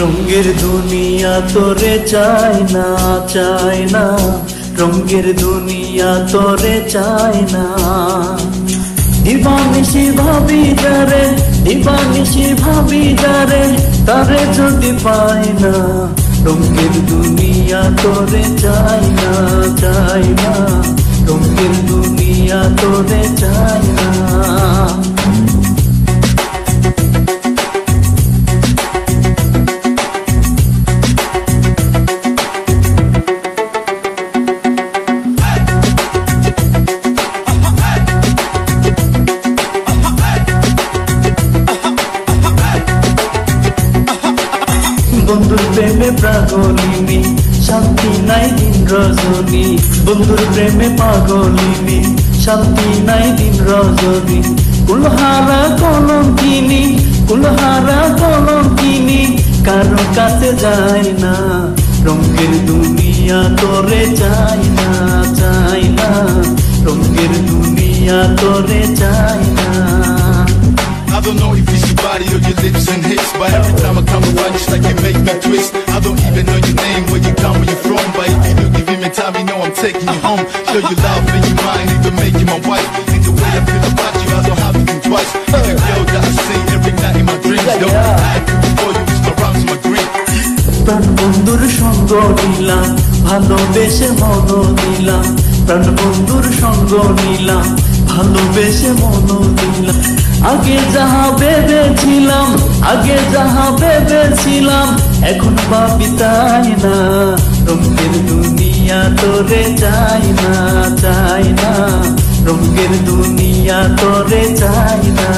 রঙ্গের দুনিয়া তোরে চাই না চাই না। রঙ্গের দুনিয়া তোরে চাই না। দিবানিসি ভাবি যারে দিবানিসি ভাবি যারে, তারে যদি পাই না। রঙ্গের দুনিয়া তোরে চাই না চাই না। রঙ্গের দুনিয়া তোরে চাই না। বন্ধুর প্রেমে পাগলিনী, শান্তি নাই দিন রজনী। বন্ধুর প্রেমে পাগলিনী, শান্তি নাই দিন রজনী। কুলহারা কলম কুলহারা কলম কারও কাছে যায় না। রঙের দুনিয়া তোরে চাই না চাই না। রঙের দুনিয়া তোরে চাই না। I don't know if body or your lips and hips, but every time I come around, it's like you make me twist. I don't even know your name, where you come, where you from, but if you give me time, you know I'm taking you home. Show you love and you mind, even make you my wife. And the way I feel about you, I don't have to think twice. You're the girl that I see every night in my dreams. Though I could before you, it's my rhymes, my dream. প্রাণ বন্ধুর সঙ্গ নিলাম ভালোবেসে মন দিলাম প্রাণ বন্ধুর সঙ্গ নিলাম ভালোবেসে মন দিলাম আগে যাহা ভেবেছিলাম, আগে যাহা ভেবেছিলাম, এখন ভাবি তাই না। রঙের দুনিয়া তোরে চাই না চাই না। রঙের দুনিয়া তোরে চাই না।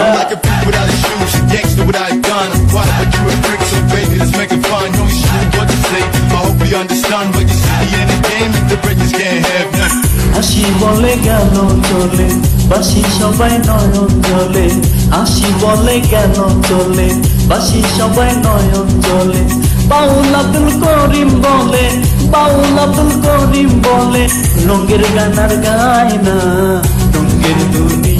I'm like a freak without his shoes, a gangster without a gun. I'm quiet, but you a freak, so baby, let's make it fun. No issue what to say. I hope you understand, but you see in the game, the bridges can't have none. আসি বলে গেল চলে বাসি সবাই নয়ন জলে আসি বলে গেল চলে বাসি সবাই নয়ন জলে বাউল আব্দুল করিম বলে বাউল আব্দুল করিম বলে রঙের গানার গায় না রঙের দুনিয়া